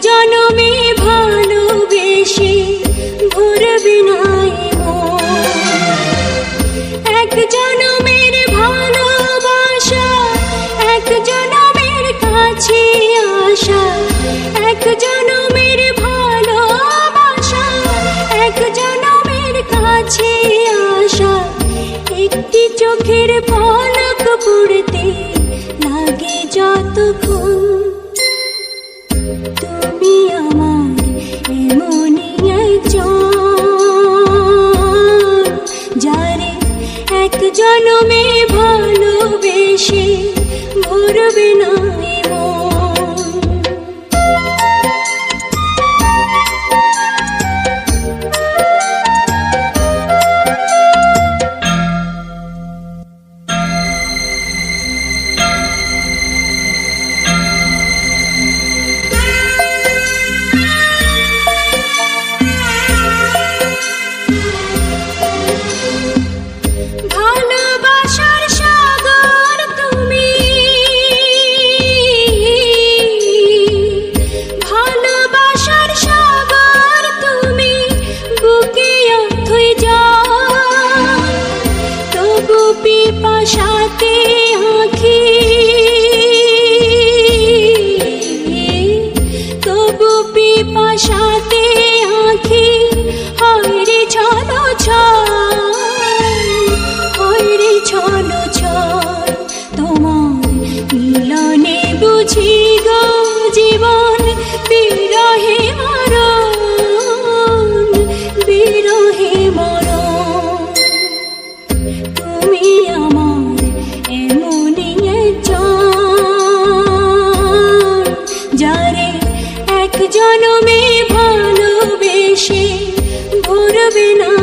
জনমে ভালোবেসে ভরবে নাই এক জনমের ভালোবাসা এক জনমের কাছে আশা এক জন তুমি ভালোবেসে ভরবে না।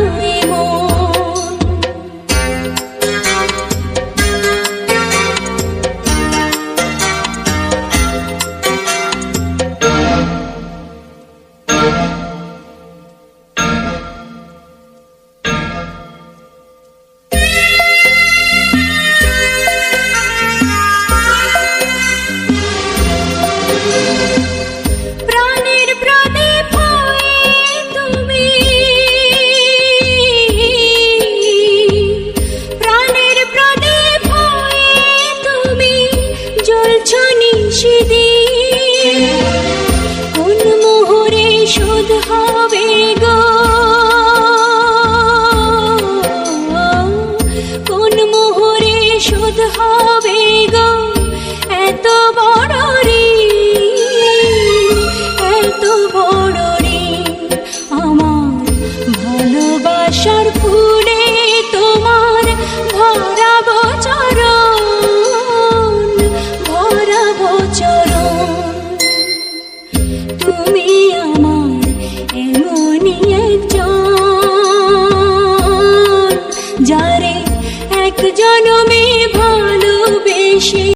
চরণ। তুমি আমার এমনই একজন যারে এক জনমে ভালোবেসে